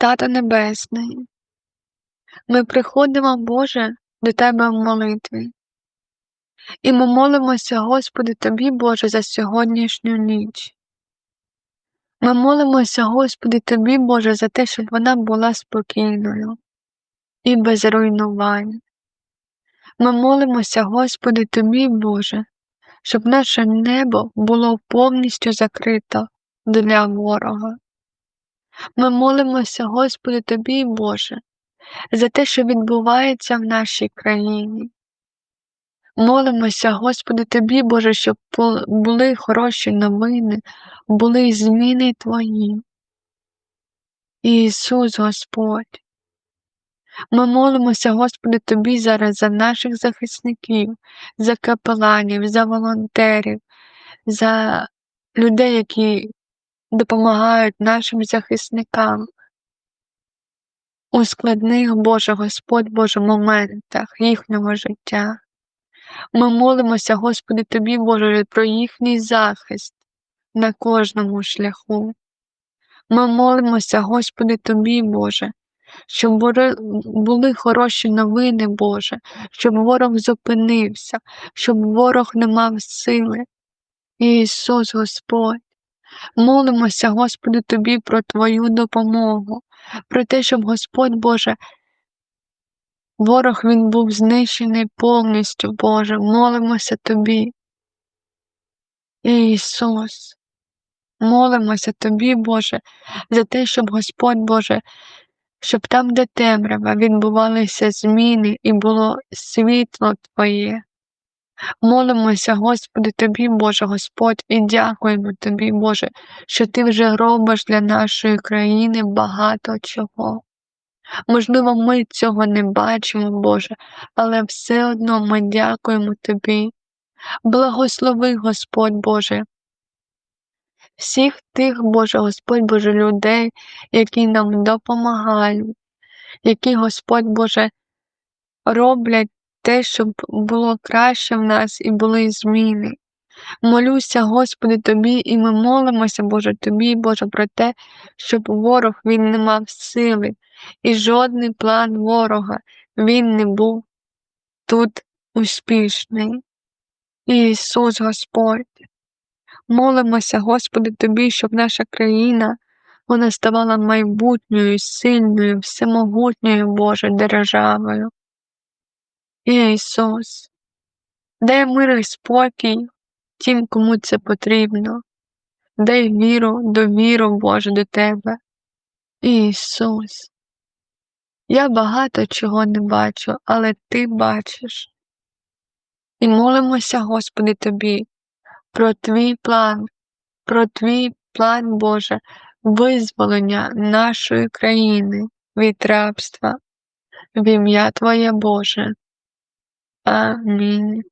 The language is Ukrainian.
Тато Небесний, ми приходимо, Боже, до Тебе в молитві. І ми молимося, Господи, Тобі, Боже, за сьогоднішню ніч. Ми молимося, Господи, Тобі, Боже, за те, щоб вона була спокійною і без руйнувань. Ми молимося, Господи, Тобі, Боже, щоб наше небо було повністю закрито для ворога. Ми молимося, Господи, Тобі, Боже, за те, що відбувається в нашій країні. Молимося, Господи, Тобі, Боже, щоб були хороші новини, були зміни Твої. Ісус Господь. Ми молимося, Господи, Тобі зараз за наших захисників, за капеланів, за волонтерів, за людей, які допомагають нашим захисникам у складних Боже Господь Боже моментах їхнього життя. Ми молимося, Господи, Тобі, Боже, про їхній захист на кожному шляху. Ми молимося, Господи, Тобі, Боже, щоб були хороші новини, Боже, щоб ворог зупинився, щоб ворог не мав сили. Ісус Господь. Молимося, Господи, Тобі про Твою допомогу, про те, щоб Господь Боже, ворог він був знищений повністю, Боже, молимося Тобі. Ісус, молимося Тобі, Боже, за те, щоб Господь Боже, щоб там, де темрява, відбувалися зміни і було світло Твоє. Молимося, Господи, Тобі, Боже Господь, і дякуємо Тобі, Боже, що Ти вже робиш для нашої країни багато чого. Можливо, ми цього не бачимо, Боже, але все одно ми дякуємо Тобі. Благослови, Господь Боже, всіх тих, Боже, Господь Боже, людей, які нам допомагають, які, Господь Боже, роблять те, щоб було краще в нас і були зміни. Молюся, Господи, Тобі, і ми молимося, Боже, Тобі, Боже, про те, щоб ворог він не мав сили, і жодний план ворога він не був тут успішний. Ісус Господь. Молимося, Господи, Тобі, щоб наша країна вона ставала майбутньою, сильною, всемогутньою Боже державою. Ісус, дай мир і спокій тим, кому це потрібно, дай віру, довіру, Боже, до Тебе. Ісус. Я багато чого не бачу, але Ти бачиш. І молимося, Господи, Тобі, про Твій план, про Твій план, Боже, визволення нашої країни від рабства, в ім'я Твоє Боже. family